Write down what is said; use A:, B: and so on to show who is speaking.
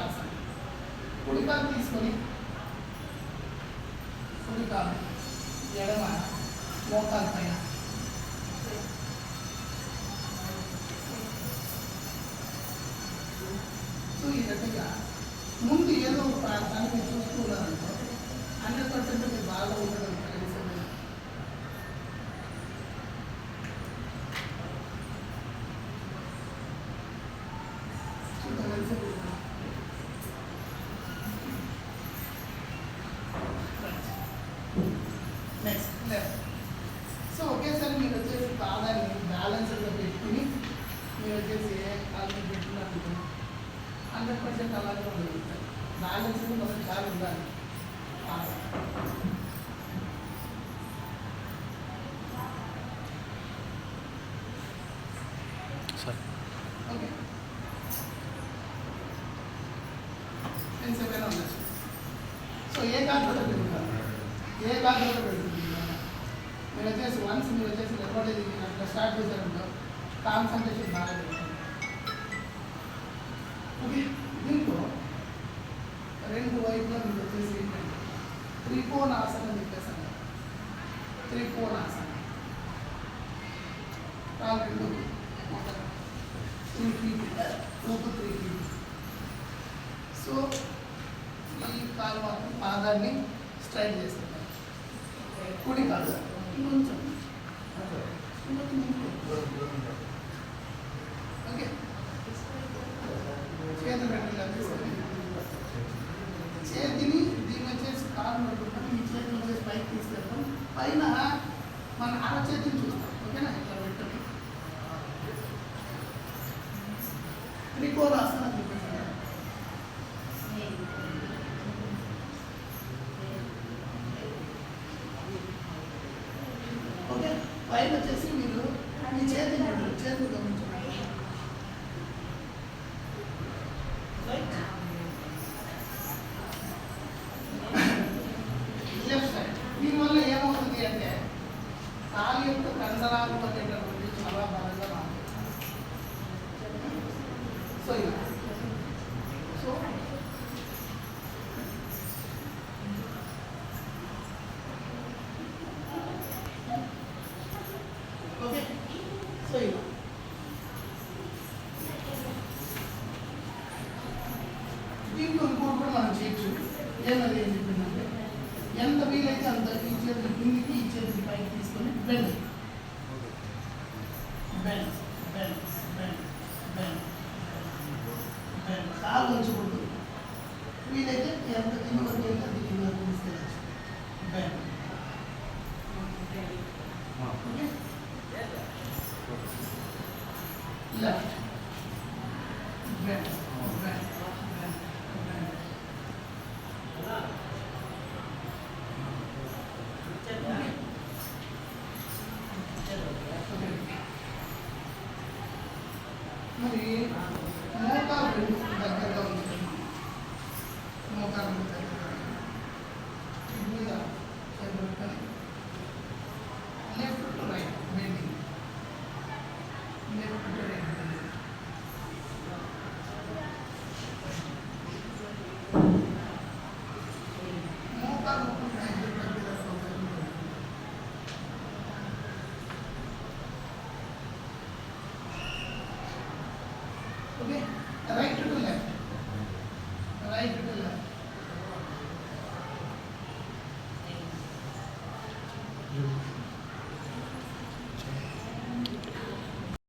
A: వృక్షాసనం కుడికాలు తీసుకొని కుడికాలు ఎడమ మోకాల పైన. సో ఈ రకంగా ముందు ఏదో ఒక ప్రాంతాన్ని మీరు చూసుకున్నారనుకో హండ్రెడ్ పర్సెంట్ మీరు బాగా ఉండడం కలిసి నెక్స్ట్ లెఫ్ట్ సో ఒకేసారి మీరు వచ్చేసి పాదాన్ని బ్యాలెన్స్గా పెట్టుకుని మీరు వచ్చేసి కాళ్ళు పెట్టినప్పుడు హండ్రెడ్ పర్సెంట్ అలాగే ఉండగలుగుతారు బ్యాలెన్స్ మనకు చాలా ఉండాలి.
B: సార్.
A: ఓకే. చెప్పాను ఉండొచ్చు సో ఏ కాకుండా పెరుగుతారు ఏ కాకుండా పెరుగుతుంది మీరు వచ్చేసి వన్స్ మీరు వచ్చేసి నిలబడేది అట్లా స్టార్ట్ చేశారంటో కాన్సన్ట్రేషన్ బాగా పెరుగుతుంది ఓకే దీంట్లో రెండు వైపులా మీరు వచ్చేసి ఏంటంటే త్రికోణాసనం అని చెప్పేసాను త్రికోణాసనం రెండు త్రీ ఫీట్ ఊపు త్రీ ఫీట్ సో ఈ కాలు మాత్రం పాదాన్ని స్ట్రైట్ చేస్తున్నారు కుడి కాలు కొంచెం ఇంకొంచెం ముందుకు. ఓకే చేతులు పెట్టిలా తీసుకొని చేతిని దీని వచ్చేసి కాలు పట్టుకుంటాం ఈ చేతిని వచ్చేసి పైకి తీసుకెళ్తాం పైన మన అరచేతిని చూస్తాం ఓకేనా ఇట్లా పెట్టండి త్రికోణాసనం అని చెప్పేసి ఓకే పైన వచ్చేసి మీరు మీ చేతి చేతులు గమనించండి రైట్ లెఫ్ట్ సైడ్ దీనివల్ల ఏమవుతుంది అంటే కాలు యొక్క కండరాలు అనేటటువంటి చాలా సో సో ఓకే. సో ఇలా దీంట్లో ఇంకోటి కూడా మనం చేయొచ్చు ఏమది ఏం చెప్పిందంటే ఎంత వీలైతే అంత ఈ చేతులు కిందికి ఈ పైకి తీసుకొని bend bend bend bend bend కాలు ఉంచకూడదు వీలైతే ఎంత కింద వరకు వెళ్తే అంత కింద వరకు తీసుకెళ్ళచ్చు bend okay? Left. Bend bend bend bend మరి మోకాలు రెండు దగ్గరగా ఉంటుంది మోకాలు రెండు దగ్గరగా ఇది మీద చేపట్టుకొని left to right bending left to right bending మోకాలు రెండు దగ్గర దగ్గరగా ఉంటుంది ఓకే